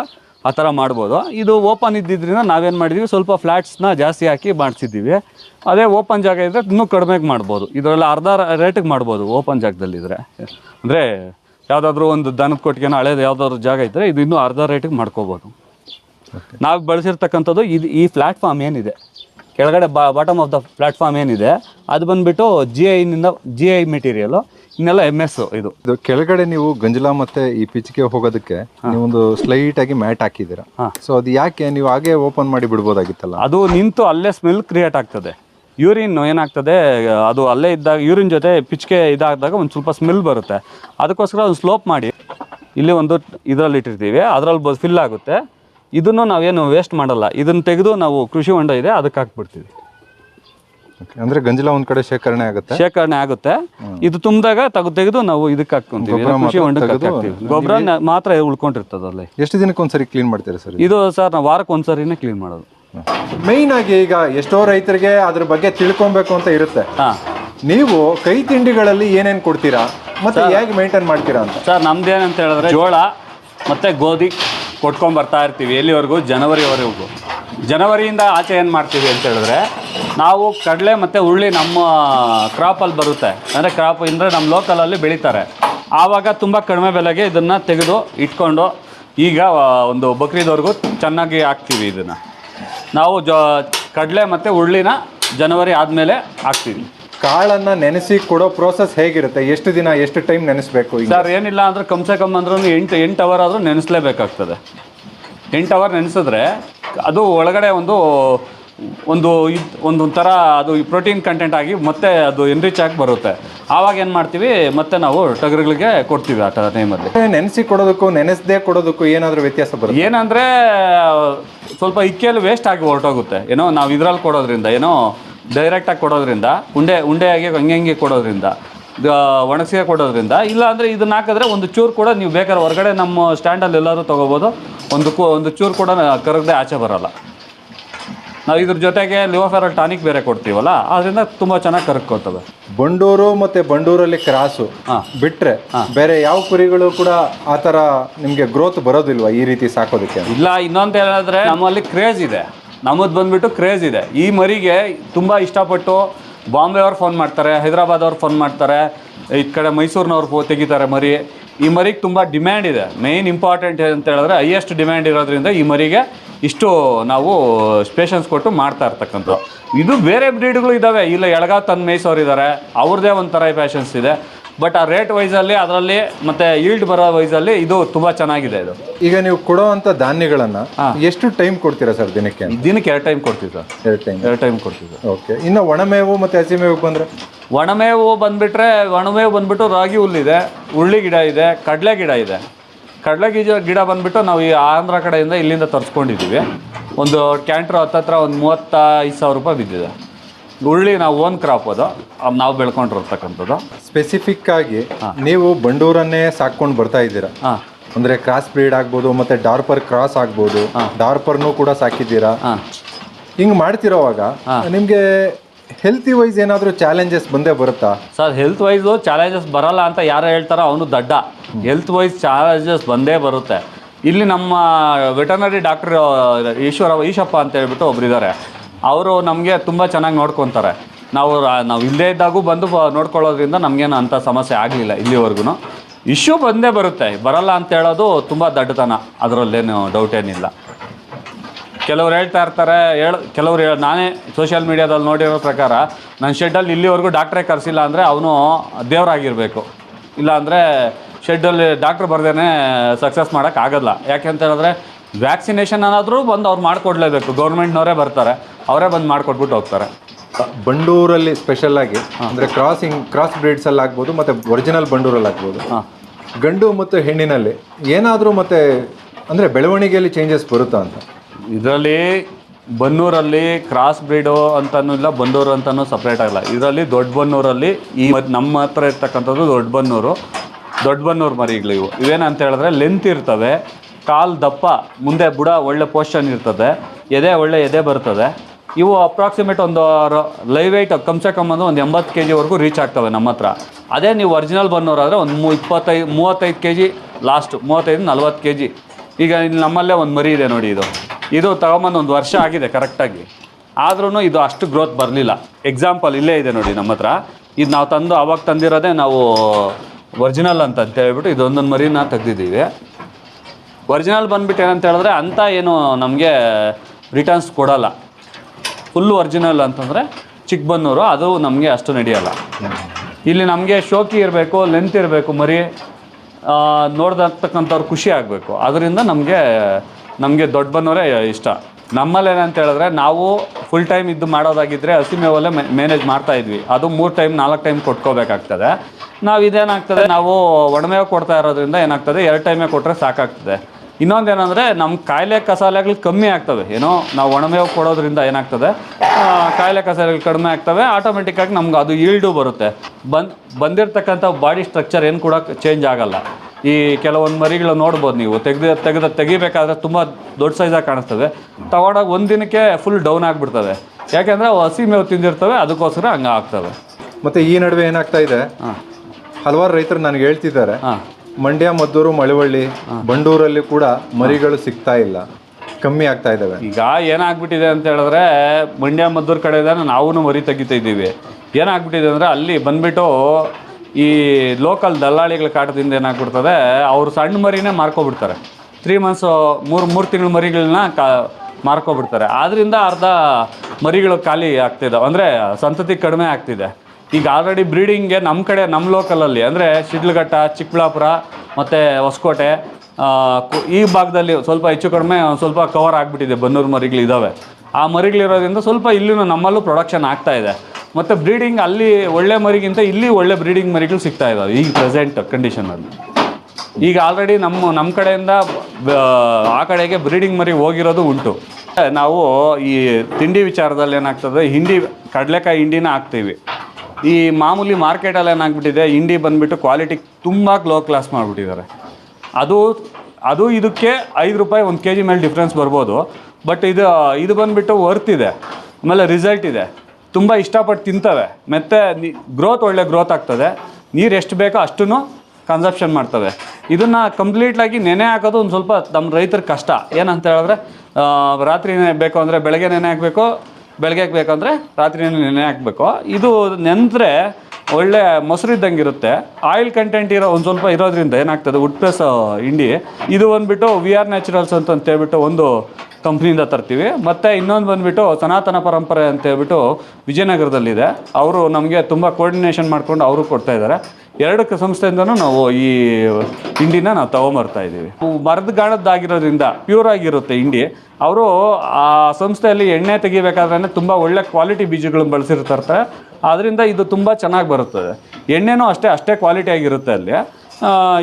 ಆ ಥರ ಮಾಡ್ಬೋದು. ಇದು ಓಪನ್ ಇದ್ದಿದ್ದರಿಂದ ನಾವೇನು ಮಾಡಿದ್ವಿ, ಸ್ವಲ್ಪ ಫ್ಲ್ಯಾಟ್ಸ್ನ ಜಾಸ್ತಿ ಹಾಕಿ ಮಾಡಿಸಿದ್ದೀವಿ. ಅದೇ ಓಪನ್ ಜಾಗ ಇದ್ದರೆ ಇನ್ನೂ ಕಡಿಮೆಗೆ ಮಾಡ್ಬೋದು. ಇದರಲ್ಲಿ ಅರ್ಧ ರೇಟಿಗೆ ಮಾಡ್ಬೋದು ಓಪನ್ ಜಾಗದಲ್ಲಿದ್ದರೆ ಅಂದರೆ ಯಾವುದಾದ್ರೂ ಒಂದು ದನದ ಕೊಟ್ಟಿಗೆನ ಹಳೇದು ಯಾವುದಾದ್ರು ಜಾಗ ಇದ್ದರೆ ಇದು ಇನ್ನೂ ಅರ್ಧ ರೇಟಿಗೆ ಮಾಡ್ಕೋಬೋದು. ನಾವು ಬಳಸಿರ್ತಕ್ಕಂಥದ್ದು ಇದು ಈ ಪ್ಲ್ಯಾಟ್ಫಾರ್ಮ್ ಏನಿದೆ. ಕೆಳಗಡೆ ಬಾ ಬಾಟಮ್ ಆಫ್ ದ ಪ್ಲ್ಯಾಟ್ಫಾರ್ಮ್ ಏನಿದೆ ಅದು ಬಂದುಬಿಟ್ಟು ಜಿ ಐನಿಂದ ಜಿ ಐ ಮೆಟೀರಿಯಲು ಇನ್ನೆಲ್ಲ ಎಂ ಎಸ್ ಇದು.
ಇದು ಕೆಳಗಡೆ ನೀವು ಗಂಜಲ ಮತ್ತೆ ಈ ಪಿಚ್ಗೆ ಹೋಗೋದಕ್ಕೆ ನೀವೊಂದು ಸ್ಲೈಟ್ ಆಗಿ ಮ್ಯಾಟ್ ಹಾಕಿದ್ದೀರಾ. ಸೊ ಅದು ಯಾಕೆ? ನೀವು ಹಾಗೆ ಓಪನ್ ಮಾಡಿ ಬಿಡ್ಬೋದಾಗಿತ್ತಲ್ಲ?
ಅದು ನಿಂತು ಅಲ್ಲೇ ಸ್ಮೆಲ್ ಕ್ರಿಯೇಟ್ ಆಗ್ತದೆ. ಯೂರಿನ್ ಏನಾಗ್ತದೆ ಅದು ಅಲ್ಲೇ ಇದ್ದಾಗ ಯೂರಿನ್ ಜೊತೆ ಪಿಚ್ಕೆ ಇದಾದಾಗ ಒಂದು ಸ್ವಲ್ಪ ಸ್ಮೆಲ್ ಬರುತ್ತೆ. ಅದಕ್ಕೋಸ್ಕರ ಒಂದು ಸ್ಲೋಪ್ ಮಾಡಿ. ಇಲ್ಲಿ ಒಂದು ಇದರಲ್ಲಿ ಇಟ್ಟಿರ್ತೀವಿ. ಅದರಲ್ಲಿ ಫಿಲ್ ಆಗುತ್ತೆ. ಇದನ್ನು ನಾವೇನು ವೇಸ್ಟ್ ಮಾಡಲ್ಲ. ಇದನ್ನು ತೆಗೆದು ನಾವು ಕೃಷಿ ಹೊಂಡ ಇದೆ ಅದಕ್ಕೆ ಹಾಕ್ಬಿಡ್ತೀವಿ.
ಅಂದ್ರೆ ಗಂಜಲ ಒಂದ್ ಕಡೆ ಶೇಖರಣೆ ಆಗುತ್ತೆ?
ಶೇಖರಣೆ ಆಗುತ್ತೆ. ಇದು ತುಂಬಿದಾಗ ತೆಗೆದು ತೆಗೆದು ನಾವು ಇದಕ್ಕೆ
ಹಾಕೊಂತೀವಿ
ಕೃಷಿ ಹೊಂಡಕ್ಕೆ ಗೊಬ್ಬರ ಮಾತ್ರ ಉಳ್ಕೊಂಡಿರ್ತದೆ ಅಲ್ಲಿ.
ಎಷ್ಟು ದಿನಕ್ಕೆ ಒಂದ್ಸರಿ ಕ್ಲೀನ್ ಮಾಡ್ತೀರಾ ಸರ್
ಇದು? ಸರ್ ನಾವು ವಾರಕ್ಕೆ ಒಂದ್ಸರಿನೇ ಕ್ಲೀನ್ ಮಾಡೋದು.
ಮೇಯ್ನ್ ಆಗಿ ಈಗ ಎಷ್ಟೋ ರೈತರಿಗೆ ಅದ್ರ ಬಗ್ಗೆ ತಿಳ್ಕೊಬೇಕು ಅಂತ ಇರುತ್ತೆ.
ಹಾಂ.
ನೀವು ಕೈ ತಿಂಡಿಗಳಲ್ಲಿ ಏನೇನ್ ಕೊಡ್ತೀರಾ? ಮತ್ತೆ ಹೇಗೆ ಮೇಂಟೈನ್ ಮಾಡ್ತೀರಾ ಅಂತ?
ಸರ್ ನಮ್ದೇನಂತ ಹೇಳಿದ್ರೆ ಜೋಳ ಮತ್ತು ಗೋಧಿ ಕೊಟ್ಕೊಂಡು ಬರ್ತಾ ಇರ್ತೀವಿ ಎಲ್ಲಿವರೆಗೂ? ಜನವರಿವರೆಗೂ. ಜನವರಿಯಿಂದ ಆಚೆ ಏನು ಮಾಡ್ತೀವಿ ಅಂತ ಹೇಳಿದ್ರೆ ನಾವು ಕಡಲೆ ಮತ್ತು ಹುರುಳಿ ನಮ್ಮ ಕ್ರಾಪಲ್ಲಿ ಬರುತ್ತೆ. ಅಂದರೆ ಕ್ರಾಪ್ ಅಂದರೆ ನಮ್ಮ ಲೋಕಲಲ್ಲಿ ಬೆಳೀತಾರೆ. ಆವಾಗ ತುಂಬ ಕಡಿಮೆ ಬೆಲೆಗೆ ಇದನ್ನು ತೆಗೆದು ಇಟ್ಕೊಂಡು ಈಗ ಒಂದು ಬಕ್ರೀದ್ವರೆಗೂ ಚೆನ್ನಾಗಿ ಹಾಕ್ತೀವಿ ಇದನ್ನು. ನಾವು ಜ ಕಡಲೆ ಮತ್ತು ಉರುಳಿನ ಜನವರಿ ಆದಮೇಲೆ ಹಾಕ್ತೀವಿ.
ಕಾಳನ್ನು ನೆನೆಸಿ ಕೊಡೋ ಪ್ರೋಸೆಸ್ ಹೇಗಿರುತ್ತೆ? ಎಷ್ಟು ದಿನ ಎಷ್ಟು ಟೈಮ್ ನೆನೆಸ್ಬೇಕು
ಸರ್ ಏನಿಲ್ಲ ಅಂದ್ರೆ ಕಮ್ಸೆ ಕಮ್ ಅಂದ್ರೂ ಎಂಟು ಎಂಟು ಅವರ್ ಆದರೂ ನೆನೆಸಲೇಬೇಕಾಗ್ತದೆ. ಎಂಟು ಅವರ್ ನೆನೆಸಿದ್ರೆ ಅದು ಒಳಗಡೆ ಒಂದು ಒಂದು ಒಂದು ಒಂದೊಂಥರ ಅದು ಪ್ರೋಟೀನ್ ಕಂಟೆಂಟ್ ಆಗಿ ಮತ್ತೆ ಅದು ಎನ್ರಿಚ್ ಆಗಿ ಬರುತ್ತೆ. ಆವಾಗ ಏನು ಮಾಡ್ತೀವಿ ಮತ್ತೆ ನಾವು ಟಗರುಗಳಿಗೆ ಕೊಡ್ತೀವಿ ಆ ಟೈಮಲ್ಲಿ
ನೆನೆಸಿ ಕೊಡೋದಕ್ಕೂ ನೆನೆಸದೇ ಕೊಡೋದಕ್ಕೂ ಏನಾದರೂ ವ್ಯತ್ಯಾಸ ಬರುತ್ತೆ?
ಏನಂದರೆ ಸ್ವಲ್ಪ ಇಕ್ಕೆಯಲ್ಲಿ ವೇಸ್ಟ್ ಆಗಿ ಹೊರಟೋಗುತ್ತೆ. ಏನೋ ನಾವು ಇದರಲ್ಲಿ ಕೊಡೋದ್ರಿಂದ ಏನೋ ಡೈರೆಕ್ಟಾಗಿ ಕೊಡೋದ್ರಿಂದ ಉಂಡೆ ಉಂಡೆಯಾಗಿ ಹಂಗೆ ಹಂಗೆ ಕೊಡೋದ್ರಿಂದ ಒಣಗಿಸಿಗೆ ಕೊಡೋದ್ರಿಂದ ಇಲ್ಲ ಅಂದರೆ ಇದನ್ನ ಹಾಕಿದ್ರೆ ಒಂದು ಚೂರು ಕೂಡ ನೀವು ಬೇಕಾದ್ರೆ ಹೊರಗಡೆ ನಮ್ಮ ಸ್ಟ್ಯಾಂಡಲ್ಲಿ ಎಲ್ಲರೂ ತೊಗೋಬೋದು. ಒಂದು ಕೂ ಒಂದು ಚೂರು ಕೂಡ ಕರಗದೆ ಆಚೆ ಬರೋಲ್ಲ. ನಾವು ಇದ್ರ ಜೊತೆಗೆ ಲಿವೋಫೆರಲ್ ಟಾನಿಕ್ ಬೇರೆ ಕೊಡ್ತೀವಲ್ಲ ಅದರಿಂದ ತುಂಬ ಚೆನ್ನಾಗಿ ಕರ್ಕೋತವೆ
ಬಂಡೂರು ಮತ್ತೆ ಬಂಡೂರಲ್ಲಿ ಕ್ರಾಸು
ಬಿಟ್ಟರೆ
ಬಿಟ್ರೆ ಬೇರೆ ಯಾವ ಕುರಿಗಳು ಕೂಡ ಆ ಥರ ನಿಮಗೆ ಗ್ರೋತ್ ಬರೋದಿಲ್ವಾ ಈ ರೀತಿ ಸಾಕೋದಕ್ಕೆ?
ಇಲ್ಲ ಇನ್ನೊಂದು ಹೇಳಿದ್ರೆ ನಮ್ಮಲ್ಲಿ ಕ್ರೇಜ್ ಇದೆ. ನಮ್ಮದು ಬಂದ್ಬಿಟ್ಟು ಕ್ರೇಜ್ ಇದೆ. ಈ ಮರಿಗೆ ತುಂಬ ಇಷ್ಟಪಟ್ಟು ಬಾಂಬೆ ಅವ್ರು ಫೋನ್ ಮಾಡ್ತಾರೆ ಹೈದರಾಬಾದ್ ಅವ್ರು ಫೋನ್ ಮಾಡ್ತಾರೆ ಈ ಕಡೆ ಮೈಸೂರಿನವ್ರು ತೆಗಿತಾರೆ ಮರಿ. ಈ ಮರಿಗೆ ತುಂಬ ಡಿಮ್ಯಾಂಡ್ ಇದೆ. ಮೇಯ್ನ್ ಇಂಪಾರ್ಟೆಂಟ್ ಅಂತ ಹೇಳಿದ್ರೆ ಹೈಯೆಸ್ಟ್ ಡಿಮ್ಯಾಂಡ್ ಇರೋದ್ರಿಂದ ಈ ಮರಿಗೆ ಇಷ್ಟು ನಾವು ಸ್ಪೇಷನ್ಸ್ ಕೊಟ್ಟು ಮಾಡ್ತಾ ಇರ್ತಕ್ಕಂಥ ಇದು ಬೇರೆ ಬ್ರೀಡ್ಗಳು ಇದ್ದಾವೆ ಇಲ್ಲ ಎಳಗ ತಂದು ಮೇಯಿಸೋರು ಇದ್ದಾರೆ ಅವ್ರದ್ದೇ ಒಂಥರ ಪ್ಯಾಷನ್ಸ್ ಇದೆ. ಬಟ್ ಆ ರೇಟ್ ವೈಸಲ್ಲಿ ಅದರಲ್ಲಿ ಮತ್ತೆ ಈಲ್ಡ್ ಬರೋ ವೈಸಲ್ಲಿ ಇದು ತುಂಬಾ ಚೆನ್ನಾಗಿದೆ ಇದು.
ಈಗ ನೀವು ಕೊಡುವಂತ ಧಾನ್ಯಗಳನ್ನ ಎಷ್ಟು ಟೈಮ್ ಕೊಡ್ತೀರಾ ಸರ್ ದಿನಕ್ಕೆ?
ದಿನಕ್ಕೆ ಎರಡು ಟೈಮ್ ಕೊಡ್ತೀವಿ ಸರ್.
ಎರಡು ಟೈಮ್
ಎರಡು ಟೈಮ್ ಕೊಡ್ತೀವಿ
ಓಕೆ ಇನ್ನು ಒಣಮೇವು ಮತ್ತೆ ಹಸಿಮೇವು ಬಂದ್ರೆ?
ಒಣಮೇವು ಬಂದ್ಬಿಟ್ರೆ ಒಣಮೇವು ಬಂದ್ಬಿಟ್ಟು ರಾಗಿ ಹುಲ್ಲಿದೆ ಉಳ್ಳಿ ಗಿಡ ಇದೆ ಕಡಲೆ ಗಿಡ ಇದೆ. ಕಡಲೆ ಗಿಡ ಗಿಡ ಬಂದ್ಬಿಟ್ಟು ನಾವು ಈ ಆಂಧ್ರ ಕಡೆಯಿಂದ ಇಲ್ಲಿಂದ ತರಿಸ್ಕೊಂಡಿದ್ದೀವಿ. ಒಂದು ಕ್ಯಾಂಟ್ರ್ ಹತ್ತತ್ರ ಒಂದು ಮೂವತ್ತೈದು ಸಾವಿರ ರೂಪಾಯಿ ಬಿದ್ದಿದೆ. ಉಳ್ಳಿ ನಾವು ಓನ್ ಕ್ರಾಪ್ ಅದು. ನಾವು ಬೆಳ್ಕೊಂಡಿರ್ತಕ್ಕಂಥದ್ದು.
ಸ್ಪೆಸಿಫಿಕ್ ಆಗಿ ನೀವು ಬಂಡೂರನ್ನೇ ಸಾಕೊಂಡು ಬರ್ತಾ ಇದ್ದೀರಾ?
ಹಾಂ.
ಅಂದ್ರೆ ಕ್ರಾಸ್ ಬ್ರೀಡ್ ಆಗ್ಬೋದು ಮತ್ತೆ ಡಾರ್ಪರ್ ಕ್ರಾಸ್ ಆಗ್ಬೋದು ಡಾರ್ಪರ್ನು ಕೂಡ ಸಾಕಿದ್ದೀರಾ?
ಹಾಂ.
ಹಿಂಗ್ ಮಾಡ್ತಿರೋವಾಗ ನಿಮ್ಗೆ ಹೆಲ್ತಿ ವೈಸ್ ಏನಾದರೂ ಚಾಲೆಂಜಸ್ ಬಂದೇ ಬರುತ್ತಾ?
ಸರ್ ಹೆಲ್ತ್ ವೈಸು ಚಾಲೆಂಜಸ್ ಬರಲ್ಲ ಅಂತ ಯಾರು ಹೇಳ್ತಾರೋ ಅವನು ದಡ್ಡ. ಹೆಲ್ತ್ ವೈಸ್ ಚಾಲೆಂಜಸ್ ಬಂದೇ ಬರುತ್ತೆ. ಇಲ್ಲಿ ನಮ್ಮ ವೆಟರ್ನರಿ ಡಾಕ್ಟರ್ ಈಶ್ವರ, ಈಶಪ್ಪ ಅಂತ ಹೇಳ್ಬಿಟ್ಟು ಒಬ್ಬರಿದ್ದಾರೆ ಅವರು ನಮಗೆ ತುಂಬ ಚೆನ್ನಾಗಿ ನೋಡ್ಕೊತಾರೆ. ನಾವು ನಾವು ಇಲ್ಲದೇ ಇದ್ದಾಗೂ ಬಂದು ನೋಡ್ಕೊಳ್ಳೋದ್ರಿಂದ ನಮಗೇನು ಅಂಥ ಸಮಸ್ಯೆ ಆಗಲಿಲ್ಲ ಇಲ್ಲಿವರೆಗೂ ಇಶ್ಯೂ ಬಂದೇ ಬರುತ್ತೆ. ಬರಲ್ಲ ಅಂತ ಹೇಳೋದು ತುಂಬ ದಡ್ಡತನ. ಅದರಲ್ಲೇನು ಡೌಟ್ ಏನಿಲ್ಲ. ಕೆಲವ್ರು ಹೇಳ್ತಾ ಇರ್ತಾರೆ ಹೇಳ ಕೆಲವ್ರು ಹೇಳ್- ನಾನೇ ಸೋಷಿಯಲ್ ಮೀಡಿಯಾದಲ್ಲಿ ನೋಡಿರೋ ಪ್ರಕಾರ ನನ್ನ ಶೆಡ್ಡಲ್ಲಿ ಇಲ್ಲಿವರೆಗೂ ಡಾಕ್ಟ್ರೇ ಕರೆಸಿಲ್ಲ ಅಂದರೆ ಅವನು ದೇವರಾಗಿರಬೇಕು. ಇಲ್ಲಾಂದರೆ ಶೆಡ್ಡಲ್ಲಿ ಡಾಕ್ಟ್ರ್ ಬರ್ದೇ ಸಕ್ಸಸ್ ಮಾಡೋಕ್ಕಾಗಲ್ಲ ಯಾಕೆ ಅಂತ ಹೇಳಿದ್ರೆ ವ್ಯಾಕ್ಸಿನೇಷನ್ ಏನಾದರೂ ಬಂದು ಅವ್ರು ಮಾಡಿಕೊಡ್ಲೇಬೇಕು. ಗೌರ್ಮೆಂಟ್ನವರೇ ಬರ್ತಾರೆ ಅವರೇ ಬಂದು ಮಾಡಿಕೊಟ್ಬಿಟ್ಟು ಹೋಗ್ತಾರೆ.
ಬಂಡೂರಲ್ಲಿ ಸ್ಪೆಷಲ್ ಆಗಿ ಅಂದ್ರೆ ಕ್ರಾಸಿಂಗ್ ಕ್ರಾಸ್ ಬ್ರೀಡ್ಸಲ್ಲಿ ಆಗ್ಬೋದು ಮತ್ತು ಒರಿಜಿನಲ್ ಬಂಡೂರಲ್ಲಿ ಆಗ್ಬೋದು.
ಹಾಂ.
ಗಂಡು ಮತ್ತು ಹೆಣ್ಣಿನಲ್ಲಿ ಏನಾದರೂ ಮತ್ತು ಅಂದರೆ ಬೆಳವಣಿಗೆಯಲ್ಲಿ ಚೇಂಜಸ್ ಬರುತ್ತಾ ಅಂತ?
ಇದರಲ್ಲಿ ಬನ್ನೂರಲ್ಲಿ ಕ್ರಾಸ್ ಬ್ರೀಡು ಅಂತನೂ ಇಲ್ಲ, ಬನ್ನೂರು ಅಂತನೂ ಸಪ್ರೇಟ್ ಆಗಲ್ಲ. ಇದರಲ್ಲಿ ದೊಡ್ಡ ಬನ್ನೂರಲ್ಲಿ ಈ ನಮ್ಮ ಹತ್ರ ಇರ್ತಕ್ಕಂಥದ್ದು ದೊಡ್ಡ ಬನ್ನೂರು ದೊಡ್ಡ ಬನ್ನೂರು ಮರಿಗಳು ಇವು. ಇವೇನಂತ ಹೇಳಿದ್ರೆ ಲೆಂತ್ ಇರ್ತವೆ ಕಾಲು ದಪ್ಪ, ಮುಂದೆ ಬುಡ, ಒಳ್ಳೆ ಪೋಷನ್ ಇರ್ತದೆ, ಎದೆ ಒಳ್ಳೆ ಎದೆ ಬರ್ತದೆ. ಇವು ಅಪ್ರಾಕ್ಸಿಮೇಟ್ ಒಂದು ಲೈವ್ ವೆಯ್ಟ್ ಕಮ್ಸೆ ಕಮ್ ಅಂದರೆ ಒಂದು ಎಂಬತ್ತು ಕೆ ಜಿವರೆಗೂ ರೀಚ್ ಆಗ್ತವೆ ನಮ್ಮ ಹತ್ರ. ಅದೇ ನೀವು ಒರಿಜಿನಲ್ ಬನ್ನೋರಾದರೆ ಒಂದು ಇಪ್ಪತ್ತೈದು, ಮೂವತ್ತೈದು ಕೆ ಜಿ ಲಾಸ್ಟು ಮೂವತ್ತೈದು, ನಲ್ವತ್ತು ಕೆ ಜಿ ಈಗ ಇಲ್ಲಿ ನಮ್ಮಲ್ಲೇ ಒಂದು ಮರಿ ಇದೆ ನೋಡಿ ಇದು. ಇದು ತಗೊಂಬಂದು ಒಂದು ವರ್ಷ ಆಗಿದೆ ಕರೆಕ್ಟಾಗಿ ಆದ್ರೂ ಇದು ಅಷ್ಟು ಗ್ರೋತ್ ಬರಲಿಲ್ಲ. ಎಕ್ಸಾಂಪಲ್ ಇಲ್ಲೇ ಇದೆ ನೋಡಿ ನಮ್ಮ ಹತ್ರ. ಇದು ನಾವು ತಂದು ಅವಾಗ ತಂದಿರೋದೇ ನಾವು ಒರಿಜಿನಲ್ ಅಂತ ಅಂತ ಹೇಳ್ಬಿಟ್ಟು ಇದೊಂದೊಂದು ಮರಿನ ತೆಗ್ದಿದ್ದೀವಿ. ಒರಿಜಿನಲ್ ಬಂದ್ಬಿಟ್ಟು ಏನಂತ ಹೇಳಿದ್ರೆ ಅಂಥ ಏನು ನಮಗೆ ರಿಟರ್ನ್ಸ್ ಕೊಡೋಲ್ಲ. ಫುಲ್ ಒರಿಜಿನಲ್ ಅಂತಂದರೆ ಚಿಕ್ಕಬನ್ನೂರು ಅದು ನಮಗೆ ಅಷ್ಟು ನಡೆಯಲ್ಲ. ಇಲ್ಲಿ ನಮಗೆ ಶೋಕಿ ಇರಬೇಕು ಲೆಂತ್ ಇರಬೇಕು ಮರಿ. ನೋಡ್ದಕ್ಕಂಥವ್ರು ಖುಷಿ ಆಗಬೇಕು. ಅದರಿಂದ ನಮಗೆ ನಮಗೆ ದೊಡ್ಡ ಬನ್ನೋರೇ ಇಷ್ಟ. ನಮ್ಮಲ್ಲಿ ಏನಂತ ಹೇಳಿದ್ರೆ, ನಾವು ಫುಲ್ ಟೈಮ್ ಇದ್ದು ಮಾಡೋದಾಗಿದ್ದರೆ ಹಸಿ ಮೇವಲ್ಲೇ ಮ್ಯಾನೇಜ್ ಮಾಡ್ತಾ ಇದ್ವಿ. ಅದು ಮೂರು ಟೈಮ್ ನಾಲ್ಕು ಟೈಮ್ ಕೊಟ್ಕೋಬೇಕಾಗ್ತದೆ. ನಾವು ಇದೇನಾಗ್ತದೆ, ನಾವು ಒಣಮೇವು ಕೊಡ್ತಾ ಇರೋದ್ರಿಂದ ಏನಾಗ್ತದೆ, ಎರಡು ಟೈಮೇ ಕೊಟ್ಟರೆ ಸಾಕಾಗ್ತದೆ. ಇನ್ನೊಂದು ಏನಂದರೆ ನಮ್ಮ ಕಾಯಿಲೆ ಕಸಾಲೆಗಳು ಕಮ್ಮಿ ಆಗ್ತವೆ. ಏನೋ ನಾವು ಒಣಮೇವು ಕೊಡೋದ್ರಿಂದ ಏನಾಗ್ತದೆ? ಕಾಯಿಲೆ ಕಸಾಲೆಗಳು ಕಡಿಮೆ ಆಗ್ತವೆ. ಆಟೋಮೆಟಿಕ್ಕಾಗಿ ನಮ್ಗೆ ಅದು ಈಲ್ಡು ಬರುತ್ತೆ. ಬಂದ್ ಬಂದಿರತಕ್ಕಂಥ ಬಾಡಿ ಸ್ಟ್ರಕ್ಚರ್ ಏನು ಕೂಡ ಚೇಂಜ್ ಆಗಲ್ಲ. ಈ ಕೆಲವೊಂದು ಮರಿಗಳು ನೋಡ್ಬೋದು ನೀವು. ತೆಗೆದ ತೆಗೆದ ತೆಗಿಬೇಕಾದ್ರೆ ತುಂಬ ದೊಡ್ಡ ಸೈಜಾಗಿ ಕಾಣಿಸ್ತದೆ. ತಗೊಂಡಾಗ ಒಂದು ದಿನಕ್ಕೆ ಫುಲ್ ಡೌನ್ ಆಗಿಬಿಡ್ತವೆ. ಯಾಕೆಂದರೆ ಅವು ಹಸಿ ಮೇವು ತಿಂದಿರ್ತವೆ ಅದಕ್ಕೋಸ್ಕರ ಹಂಗೆ ಆಗ್ತವೆ.
ಮತ್ತು ಈ ನಡುವೆ ಏನಾಗ್ತಾ ಇದೆ? ಹಲವಾರು ರೈತರು ನನಗೆ ಹೇಳ್ತಿದ್ದಾರೆ.
ಹಾಂ.
ಮಂಡ್ಯ ಮದ್ದೂರು ಮಳವಳ್ಳಿ ಬಂಡೂರಲ್ಲಿ ಕೂಡ ಮರಿಗಳು ಸಿಗ್ತಾ ಇಲ್ಲ. ಕಮ್ಮಿ ಆಗ್ತಾ ಇದ್ದಾವೆ
ಈಗ ಏನಾಗ್ಬಿಟ್ಟಿದೆ ಅಂತ ಹೇಳಿದ್ರೆ ಮಂಡ್ಯ ಮದ್ದೂರು ಕಡೆ ನಾವು ಮರಿ ತೆಗಿತಾ ಇದ್ದೀವಿ. ಏನಾಗ್ಬಿಟ್ಟಿದೆ ಅಂದರೆ ಅಲ್ಲಿ ಬಂದ್ಬಿಟ್ಟು ಈ ಲೋಕಲ್ ದಲ್ಲಾಳಿಗಳ ಕಾಟದಿಂದ ಏನಾಗ್ಬಿಡ್ತದೆ ಅವರು ಸಣ್ಣ ಮರಿನೇ ಮಾರ್ಕೊಬಿಡ್ತಾರೆ. ತ್ರೀ ಮಂತ್ಸು ಮೂರು ಮೂರು ತಿಂಗಳ ಮರಿಗಳನ್ನ ಕಾ ಮಾರ್ಕೊಬಿಡ್ತಾರೆ. ಆದ್ದರಿಂದ ಅರ್ಧ ಮರಿಗಳು ಖಾಲಿ ಆಗ್ತಿದ್ದಾವೆ ಅಂದರೆ ಸಂತತಿ ಕಡಿಮೆ ಆಗ್ತಿದೆ. ಈಗ ಆಲ್ರೆಡಿ ಬ್ರೀಡಿಂಗ್ಗೆ ನಮ್ಮ ಕಡೆ ನಮ್ಮ ಲೋಕಲಲ್ಲಿ ಅಂದರೆ ಶಿಡ್ಲಘಟ್ಟ, ಚಿಕ್ಕಬಳ್ಳಾಪುರ, ಮತ್ತು ಹೊಸಕೋಟೆ ಈ ಭಾಗದಲ್ಲಿ ಸ್ವಲ್ಪ ಹೆಚ್ಚು ಕಡಿಮೆ ಸ್ವಲ್ಪ ಕವರ್ ಆಗಿಬಿಟ್ಟಿದೆ. ಬನ್ನೂರು ಮರಿಗಳು ಇದ್ದಾವೆ ಆ ಮರಿಗಳಿರೋದ್ರಿಂದ ಸ್ವಲ್ಪ ಇಲ್ಲಿನೂ ನಮ್ಮಲ್ಲೂ ಪ್ರೊಡಕ್ಷನ್ ಆಗ್ತಾ ಇದೆ. ಮತ್ತು ಬ್ರೀಡಿಂಗ್ ಅಲ್ಲಿ ಒಳ್ಳೆ ಮರಿಗಿಂತ ಇಲ್ಲಿ ಒಳ್ಳೆ ಬ್ರೀಡಿಂಗ್ ಮರಿಗಳು ಸಿಗ್ತಾ ಇದ್ದಾವೆ ಈಗ ಪ್ರೆಸೆಂಟ್ ಕಂಡೀಷನಲ್ಲಿ ಈಗ ಆಲ್ರೆಡಿ ನಮ್ಮ ನಮ್ಮ ಕಡೆಯಿಂದ, ಆ ಕಡೆಗೆ ಬ್ರೀಡಿಂಗ್ ಮರಿ ಹೋಗಿರೋದು ಉಂಟು. ನಾವು ಈ ತಿಂಡಿ ವಿಚಾರದಲ್ಲಿ ಏನಾಗ್ತದೆ, ಹಿಂಡಿ, ಕಡಲೆಕಾಯಿ ಹಿಂಡಿನ ಹಾಕ್ತೀವಿ. ಈ ಮಾಮೂಲಿ ಮಾರ್ಕೆಟಲ್ಲಿ ಏನಾಗ್ಬಿಟ್ಟಿದೆ ಹಿಂಡಿ ಬಂದುಬಿಟ್ಟು ಕ್ವಾಲಿಟಿ ತುಂಬ ಲೋ ಕ್ಲಾಸ್ ಮಾಡಿಬಿಟ್ಟಿದ್ದಾರೆ. ಅದು ಅದು ಇದಕ್ಕೆ ಐದು ರೂಪಾಯಿ ಒಂದು ಕೆ ಜಿ ಮೇಲೆ ಡಿಫ್ರೆನ್ಸ್ ಬರ್ಬೋದು. ಬಟ್ ಇದು ಇದು ಬಂದುಬಿಟ್ಟು ವರ್ತ್ ಇದೆ. ಆಮೇಲೆ ರಿಸಲ್ಟ್ ಇದೆ. ತುಂಬ ಇಷ್ಟಪಟ್ಟು ತಿಂತವೆ. ಮತ್ತು ಗ್ರೋತ್ ಒಳ್ಳೆ ಗ್ರೋತ್ ಆಗ್ತದೆ. ನೀರು ಎಷ್ಟು ಬೇಕೋ ಅಷ್ಟೂ ಕನ್ಸಪ್ಷನ್ ಮಾಡ್ತವೆ. ಇದನ್ನು ಕಂಪ್ಲೀಟ್ಲಾಗಿ ನೆನೆ ಹಾಕೋದು ಒಂದು ಸ್ವಲ್ಪ ನಮ್ಮ ರೈತರ ಕಷ್ಟ. ಏನಂತ ಹೇಳಿದ್ರೆ ರಾತ್ರಿ ಬೇಕು ಅಂದರೆ ಬೆಳಗ್ಗೆ ನೆನೆ ಹಾಕಬೇಕು ಬೆಳಗ್ಗೆ ಬೇಕಂದರೆ ರಾತ್ರಿ ನೆನೆ ಹಾಕಬೇಕು. ಇದು ನೆಂದರೆ ಒಳ್ಳೆ ಮೊಸರು ಇದ್ದಂಗೆ ಇರುತ್ತೆ ಆಯಿಲ್ ಕಂಟೆಂಟ್ ಇರೋ ಒಂದು ಸ್ವಲ್ಪ ಇರೋದ್ರಿಂದ ಏನಾಗ್ತದೆ ವುಡ್ ಪ್ರೆಸ್ ಇಂಡಿ ಇದು ಬಂದ್ಬಿಟ್ಟು ವಿ ಆರ್ ನ್ಯಾಚುರಲ್ಸ್ ಅಂತ ಅಂತೇಳ್ಬಿಟ್ಟು ಒಂದು ಕಂಪ್ನಿಯಿಂದ ತರ್ತೀವಿ. ಮತ್ತು ಇನ್ನೊಂದು ಬಂದ್ಬಿಟ್ಟು ಸನಾತನ ಪರಂಪರೆ ಅಂತೇಳ್ಬಿಟ್ಟು ವಿಜಯನಗರದಲ್ಲಿದೆ. ಅವರು ನಮಗೆ ತುಂಬ ಕೋರ್ಡಿನೇಷನ್ ಮಾಡಿಕೊಂಡು ಅವರು ಕೊಡ್ತಾ ಇದ್ದಾರೆ ಎರಡು ಕ- ಸಂಸ್ಥೆಯಿಂದನೂ ನಾವು ಈ ಹಿಂಡಿನ ನಾವು ತಗೊಂಬರ್ತಾ ಇದ್ದೀವಿ. ಮರದ ಗಾಣದ್ದಾಗಿರೋದ್ರಿಂದ ಪ್ಯೂರ್ ಆಗಿರುತ್ತೆ ಹಿಂಡಿ. ಅವರು ಆ ಸಂಸ್ಥೆಯಲ್ಲಿ ಎಣ್ಣೆ ತೆಗಿಬೇಕಾದ್ರೆ ತುಂಬ ಒಳ್ಳೆ ಕ್ವಾಲಿಟಿ ಬೀಜಗಳನ್ನು ಬಳಸಿರ್ತಾರೆ ಆದ್ದರಿಂದ ಇದು ತುಂಬ ಚೆನ್ನಾಗಿ ಬರುತ್ತದೆ. ಎಣ್ಣೆನೂ ಅಷ್ಟೇ ಅಷ್ಟೇ ಕ್ವಾಲಿಟಿ ಆಗಿರುತ್ತೆ ಅಲ್ಲಿ.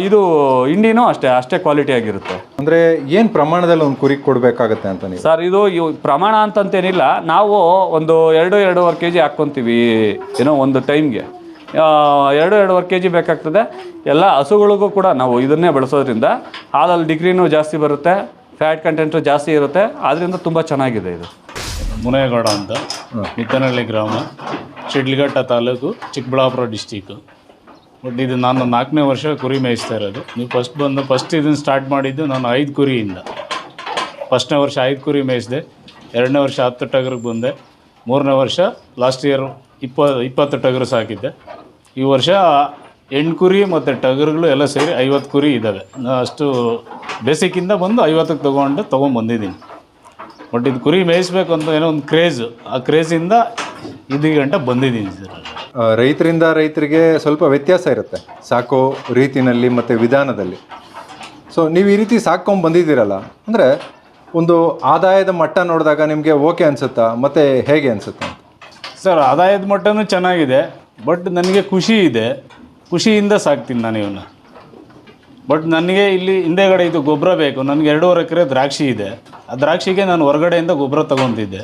ಇದು ಹಿಂಡಿನೂ ಅಷ್ಟೇ ಅಷ್ಟೇ ಕ್ವಾಲಿಟಿ ಆಗಿರುತ್ತೆ.
ಅಂದರೆ ಏನು ಪ್ರಮಾಣದಲ್ಲಿ ಒಂದು ಕುರಿ ಕೊಡಬೇಕಾಗತ್ತೆ ಅಂತ ನೀವು?
ಸರ್ ಇದು ಇವು ಪ್ರಮಾಣ ಅಂತಂತೇನಿಲ್ಲ. ನಾವು ಒಂದು ಎರಡು ಎರಡೂವರೆ ಕೆ ಜಿ ಹಾಕ್ಕೊತೀವಿ ಏನೋ ಒಂದು ಟೈಮ್ಗೆ ಎರಡು, ಎರಡುವರೆ ಕೆ ಜಿ ಬೇಕಾಗ್ತದೆ. ಎಲ್ಲ ಹಸುಗಳಿಗೂ ಕೂಡ ನಾವು ಇದನ್ನೇ ಬಳಸೋದ್ರಿಂದ ಹಾಲಲ್ಲಿ ಡಿಗ್ರಿನೂ ಜಾಸ್ತಿ ಬರುತ್ತೆ, ಫ್ಯಾಟ್ ಕಂಟೆಂಟು ಜಾಸ್ತಿ ಇರುತ್ತೆ. ಆದ್ದರಿಂದ ತುಂಬ ಚೆನ್ನಾಗಿದೆ ಇದು.
ಮುನೇಗೌಡ ಅಂತ, ಮಿತ್ತನಹಳ್ಳಿ ಗ್ರಾಮ, ಶಿಡ್ಲಘಟ್ಟ ತಾಲೂಕು, ಚಿಕ್ಕಬಳ್ಳಾಪುರ ಡಿಸ್ಟಿಕ್ಕು ಬಟ್ ಇದು ನಾನು ನಾಲ್ಕನೇ ವರ್ಷ ಕುರಿ ಮೇಯಿಸ್ತಾ ಇರೋದು. ನೀವು ಫಸ್ಟ್ ಬಂದು ಫಸ್ಟ್ ಇದನ್ನು ಸ್ಟಾರ್ಟ್ ಮಾಡಿದ್ದು ನಾನು ಐದು ಕುರಿಯಿಂದ. ಫಸ್ಟ್ನೇ ವರ್ಷ ಐದು ಕುರಿ ಮೇಯಿಸಿದೆ, ಎರಡನೇ ವರ್ಷ ಹತ್ತು ಟಗರಿಗೆ ಬಂದೆ, ಮೂರನೇ ವರ್ಷ ಲಾಸ್ಟ್ ಇಯರ್ ಇಪ್ಪ ಇಪ್ಪತ್ತು ಟಗರು ಸಾಕಿದ್ದೆ. ಈ ವರ್ಷ ಎಂಟು ಕುರಿ ಮತ್ತು ಟಗರುಗಳು ಎಲ್ಲ ಸೇರಿ ಐವತ್ತು ಕುರಿ ಇದ್ದಾವೆ. ಅಷ್ಟು ಬೇಸಿಕ್ಕಿಂದ ಬಂದು ಐವತ್ತಕ್ಕೆ ತೊಗೊಂಡು ತೊಗೊಂಬಂದಿದ್ದೀನಿ. ಬಟ್ ಇದು ಕುರಿ ಮೇಯಿಸ್ಬೇಕು ಅಂತ ಏನೋ ಒಂದು ಕ್ರೇಜ್. ಆ ಕ್ರೇಜಿಂದ ಇದು ಗಂಟ ಬಂದಿದ್ದೀನಿ ಸರ್.
ರೈತರಿಂದ ರೈತರಿಗೆ ಸ್ವಲ್ಪ ವ್ಯತ್ಯಾಸ ಇರುತ್ತೆ. ಸಾಕೋ ರೀತಿನಲ್ಲಿ ಮತ್ತು ವಿಧಾನದಲ್ಲಿ. ಸೊ ನೀವು ಈ ರೀತಿ ಸಾಕ್ಕೊಂಡ್ ಬಂದಿದ್ದೀರಲ್ಲ ಅಂದರೆ ಒಂದು ಆದಾಯದ ಮಟ್ಟ ನೋಡಿದಾಗ ನಿಮಗೆ ಓಕೆ ಅನಿಸುತ್ತಾ? ಮತ್ತು ಹೇಗೆ ಅನಿಸುತ್ತೆ
ಸರ್ ಆದಾಯದ ಮಟ್ಟನೂ ಚೆನ್ನಾಗಿದೆ. ಬಟ್ ನನಗೆ ಖುಷಿ ಇದೆ. ಖುಷಿಯಿಂದ ಸಾಕ್ತೀನಿ ನಾನು ಇವನ್ನ. ಬಟ್ ನನಗೆ ಇಲ್ಲಿ ಹಿಂದೆಗಡೆ ಇದು ಗೊಬ್ಬರ ಬೇಕು. ನನಗೆ ಎರಡೂವರೆ ಎಕರೆ ದ್ರಾಕ್ಷಿ ಇದೆ. ಆ ದ್ರಾಕ್ಷಿಗೆ ನಾನು ಹೊರಗಡೆಯಿಂದ ಗೊಬ್ಬರ ತೊಗೊತಿದ್ದೆ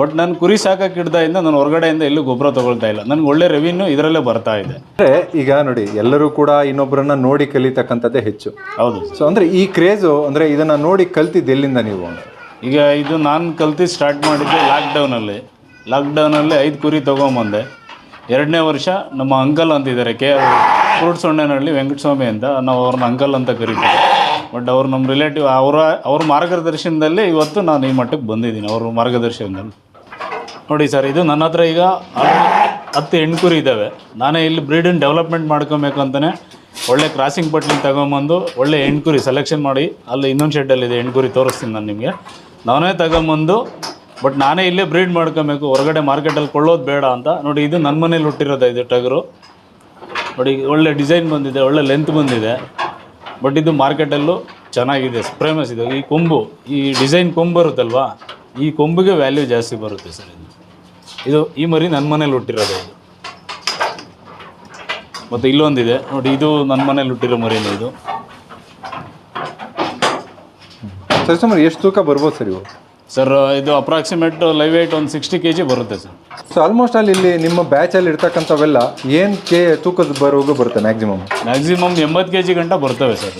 ಬಟ್ ನಾನು ಕುರಿ ಸಾಕಕ್ಕೆ ಹಿಡ್ದಾಯಿಂದ ನಾನು ಹೊರಗಡೆಯಿಂದ ಎಲ್ಲೂ ಗೊಬ್ಬರ ತೊಗೊಳ್ತಾ ಇಲ್ಲ. ನನಗೆ ಒಳ್ಳೆ ರೆವಿನ್ಯೂ ಇದರಲ್ಲೇ ಬರ್ತಾ ಇದೆ.
ಅಂದರೆ ಈಗ ನೋಡಿ ಎಲ್ಲರೂ ಕೂಡ ಇನ್ನೊಬ್ಬರನ್ನ ನೋಡಿ ಕಲಿತಕ್ಕಂಥದ್ದೇ ಹೆಚ್ಚು.
ಹೌದು.
ಸೊ ಅಂದರೆ ಈ ಕ್ರೇಜು ಅಂದರೆ ಇದನ್ನು ನೋಡಿ ಕಲ್ತಿದ್ದು ಎಲ್ಲಿಂದ ನೀವು?
ಈಗ ಇದು ನಾನು ಕಲ್ತಿ ಸ್ಟಾರ್ಟ್ ಮಾಡಿದ್ದೆ ಲಾಕ್ಡೌನಲ್ಲಿ ಲಾಕ್ಡೌನಲ್ಲಿ ಐದು ಕುರಿ ತೊಗೊಂಬಂದೆ. ಎರಡನೇ ವರ್ಷ ನಮ್ಮ ಅಂಕಲ್ ಅಂತಿದ್ದಾರೆ ಕೆ ಫ್ರೂಟ್ಸ್ ಹೊಣ್ಣನಹಳ್ಳಿ ವೆಂಕಟಸ್ವಾಮಿ ಅಂತ. ನಾವು ಅವ್ರನ್ನ ಅಂಕಲ್ ಅಂತ ಕರಿತೀವಿ. ಬಟ್ ಅವ್ರು ನಮ್ಮ ರಿಲೇಟಿವ್ ಅವರ, ಅವ್ರ ಮಾರ್ಗದರ್ಶನದಲ್ಲಿ ಇವತ್ತು ನಾನು ಈ ಮಟ್ಟಕ್ಕೆ ಬಂದಿದ್ದೀನಿ, ಅವ್ರ ಮಾರ್ಗದರ್ಶನದಲ್ಲಿ. ನೋಡಿ ಸರ್, ಇದು ನನ್ನ ಹತ್ರ ಈಗ ಹತ್ತು ಹೆಣ್ಕುರಿ ಇದ್ದಾವೆ. ನಾನೇ ಇಲ್ಲಿ ಬ್ರೀಡನ್ನು ಡೆವಲಪ್ಮೆಂಟ್ ಮಾಡ್ಕೊಬೇಕು ಅಂತಲೇ ಒಳ್ಳೆ ಕ್ರಾಸಿಂಗ್ ಪಟ್ಲಿನ ತಗೊಂಬಂದು ಒಳ್ಳೆ ಹೆಣ್ಕುರಿ ಸೆಲೆಕ್ಷನ್ ಮಾಡಿ, ಅಲ್ಲಿ ಇನ್ನೊಂದು ಶೆಡ್ಡಲ್ಲಿದೆ ಹೆಣ್ಕುರಿ ತೋರಿಸ್ತೀನಿ ನಾನು ನಿಮಗೆ. ನಾನೇ ತಗೊಂಬಂದು ಬಟ್ ನಾನೇ ಇಲ್ಲೇ ಬ್ರೀಡ್ ಮಾಡ್ಕೊಬೇಕು, ಹೊರಗಡೆ ಮಾರ್ಕೆಟಲ್ಲಿ ಕೊಳ್ಳೋದು ಬೇಡ ಅಂತ. ನೋಡಿ, ಇದು ನನ್ನ ಮನೇಲಿ ಹುಟ್ಟಿರೋದು ಇದು ಟಗರು. ನೋಡಿ, ಒಳ್ಳೆ ಡಿಸೈನ್ ಬಂದಿದೆ, ಒಳ್ಳೆ ಲೆಂತ್ ಬಂದಿದೆ. ಬಟ್ ಇದು ಮಾರ್ಕೆಟಲ್ಲೂ ಚೆನ್ನಾಗಿದೆ ಫೇಮಸ್ ಇದೆ. ಈ ಕೊಂಬು, ಈ ಡಿಸೈನ್ ಕೊಂಬು ಬರುತ್ತಲ್ವಾ, ಈ ಕೊಂಬಿಗೆ ವ್ಯಾಲ್ಯೂ ಜಾಸ್ತಿ ಬರುತ್ತೆ ಸರ್ ಇದು. ಇದು ಈ ಮರಿ ನನ್ನ ಮನೇಲಿ ಹುಟ್ಟಿರೋದು ಇದು. ಮತ್ತು ಇಲ್ಲೊಂದಿದೆ. ನೋಡಿ, ಇದು ನನ್ನ ಮನೇಲಿ ಹುಟ್ಟಿರೋ ಮರಿನೇ ಇದು.
ಸರಿ ಸುಮಾರು ಎಷ್ಟು ತೂಕ ಬರ್ಬೋದು ಸರ್ ಇವು
ಸರ್ ಇದು ಅಪ್ರಾಕ್ಸಿಮೇಟ್ ಲೈವ್ ವೇಟ್ ಒಂದು ಸಿಕ್ಸ್ಟಿ ಕೆ ಜಿ ಬರುತ್ತೆ ಸರ್.
ಸೊ ಆಲ್ಮೋಸ್ಟ್ ಅಲ್ಲಿ ಇಲ್ಲಿ ನಿಮ್ಮ ಬ್ಯಾಚಲ್ಲಿ ಇರ್ತಕ್ಕಂಥವೆಲ್ಲ ಏನು ಕೆ ತೂಕದ ಬರೋಗೂ ಬರುತ್ತೆ ಮ್ಯಾಕ್ಸಿಮಮ್
ಮ್ಯಾಕ್ಸಿಮಮ್ ಎಂಬತ್ತು ಕೆ ಜಿ ಗಂಟ ಬರ್ತವೆ ಸರ್.